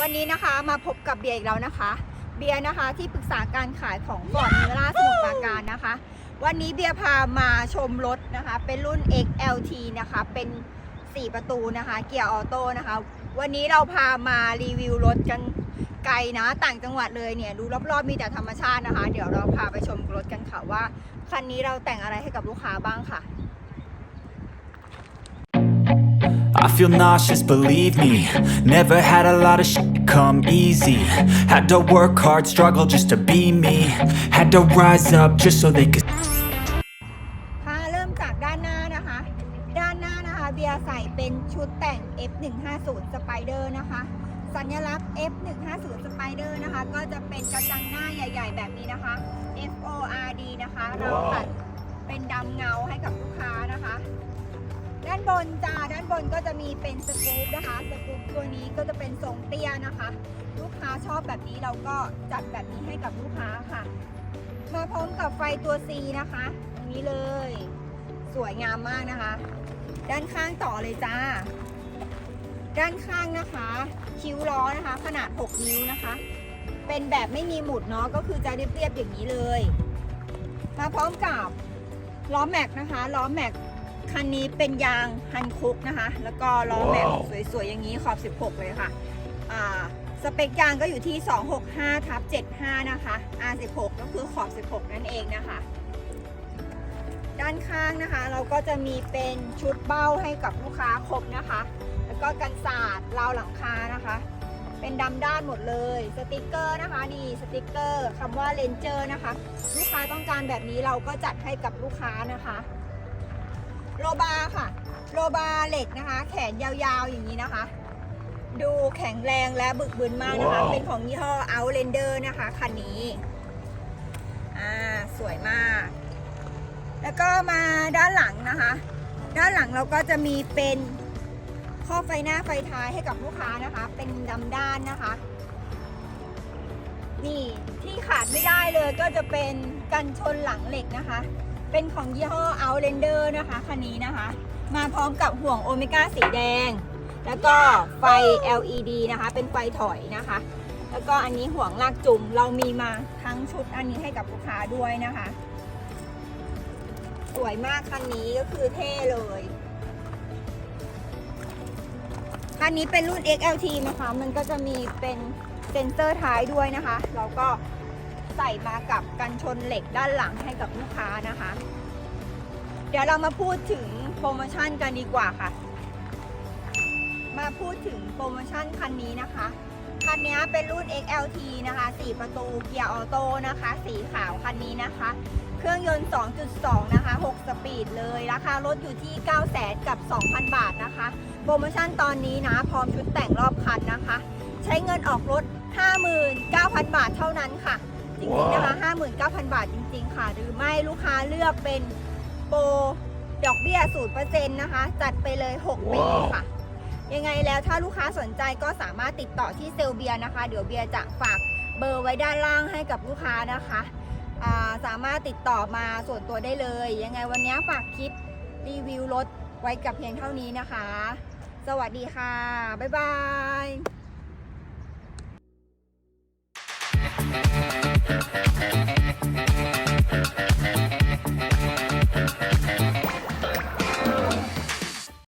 วันนี้นะคะมาพบกับเบียร์อีกแล้วนะคะ เบียร์นะคะที่ปรึกษาการขายของฟอร์ดเนล่าสมุทรปราการนะคะ วันนี้เบียร์พามาชมรถนะคะ เป็นรุ่น XLT นะคะ เป็น 4 ประตูนะคะเกียร์ออโต้นะคะ วันนี้เราพามารีวิวรถกันไกลนะต่างจังหวัดเลยเนี่ยดูรอบๆมีแต่ธรรมชาตินะคะ เดี๋ยวเราพาไปชมรถกันค่ะว่าคันนี้เราแต่งอะไรให้กับลูกค้าบ้างค่ะ I feel nauseous, believe me. Never had a lot of shit come easy. Had to work hard, struggle just to be me. Had to rise up just so they could. ค่ะเริ่มจากด้านหน้านะคะ ด้านหน้านะคะ เบียร์ใส่เป็นชุดแต่ง F150 Spider นะคะ สัญลักษณ์ F150 Spider นะคะ ก็จะเป็นกระจังหน้าใหญ่ ๆ แบบนี้นะคะ FORD นะคะ เราตัดเป็นดำเงาให้กับลูกค้านะคะ ด้านบนจ้าด้านบนก็จะมีเป็นสกู๊ปนะคะสกู๊ปตัวนี้ก็จะเป็นทรงเตี้ยนะคะ ลูกค้าชอบแบบนี้เราก็จัดแบบนี้ให้กับลูกค้าค่ะ มาพร้อมกับไฟตัว C นะคะตรงนี้เลย สวยงามมากนะคะ ด้านข้างต่อเลยจ้า ด้านข้างนะคะ คิ้วล้อนะคะ ขนาด 6 นิ้วนะคะ เป็นแบบไม่มีหมุดเนาะก็คือจะเรียบๆอย่างนี้เลย มาพร้อมกับล้อแม็กนะคะล้อแม็ก คันนี้เป็นยางฮันคุกนะคะ แล้วก็ล้อแม็กสวยๆ อย่างนี้ขอบ 16 เลยค่ะ อ่า สเปคยางก็อยู่ที่ 265ทับ75 นะคะ R16 ก็คือขอบ 16 นั่นเองนะคะ ด้านข้างนะคะ เราก็จะมีเป็นชุดเบ้าให้กับลูกค้าครบนะคะ แล้วก็กันศาสตร์ราวหลังคานะคะ เป็นดำด้านหมดเลย สติกเกอร์นะคะนี่สติกเกอร์คำว่าเลนเจอร์นะคะ ลูกค้าต้องการแบบนี้เราก็จัดให้กับลูกค้านะคะ โลบาค่ะ โลบาเหล็กนะคะ แขนยาวๆอย่างนี้นะคะ ดูแข็งแรงและบึกบึนมากนะคะ ว้าว เป็นของยี่ห้อ Outlander นะคะคันนี้ อ่า สวยมาก แล้วก็มาด้านหลังนะคะ ด้านหลังเราก็จะมีเป็นข้อไฟหน้าไฟท้ายให้กับลูกค้านะคะ เป็นดำด้านนะคะ นี่ที่ขาดไม่ได้เลยก็จะเป็นกันชนหลังเหล็กนะคะ เป็นของยี่ห้อ Outlander นะคะคันนี้นะคะ มาพร้อมกับห่วงโอเมก้าสีแดง แล้วก็ไฟ LED นะคะ เป็นไฟถอยนะคะ แล้วก็อันนี้ห่วงลากจุ่มเรามีมาทั้งชุดอันนี้ให้กับลูกค้าด้วยนะคะ สวยมากคันนี้ก็คือเท่เลยคันนี้เป็นรุ่น XLT นะคะ มันก็จะมีเป็นเซ็นเซอร์ท้ายด้วยนะคะเราก็ ใส่มากับกันชนเหล็กด้านหลังให้กับลูกค้านะคะ เดี๋ยวเรามาพูดถึงโปรโมชั่นกันดีกว่าค่ะ มาพูดถึงโปรโมชั่นคันนี้นะคะ คันนี้เป็นรุ่น XLT นะคะ 4 ประตูเกียร์ออโต้นะคะ สีขาวคันนี้นะคะ เครื่องยนต์ 2.2 นะคะ 6 สปีดเลย ราคารถอยู่ที่ 9 0 0 0 0กับ 2,000 บาทนะคะ โปรโมชั่นตอนนี้นะ พร้อมชุดแต่งรอบคันนะคะ ใช้เงินออกรถ 59,000 บาทเท่านั้นค่ะ จริงๆนะคะ59,000 บาทจริง ๆ ค่ะ หรือไม่ลูกค้าเลือกเป็นโปรดอกเบี้ย0%นะคะ จัดไปเลย 6 ปีค่ะ ยังไงแล้วถ้าลูกค้าสนใจก็สามารถติดต่อที่เซลเบียนะคะ เดี๋ยวเบียร์จะฝากเบอร์ไว้ด้านล่างให้กับลูกค้านะคะอ่าสามารถติดต่อมาส่วนตัวได้เลย ยังไงวันนี้ฝากคลิปรีวิวรถไว้กับเพียงเท่านี้นะคะ สวัสดีค่ะ บ๊ายบาย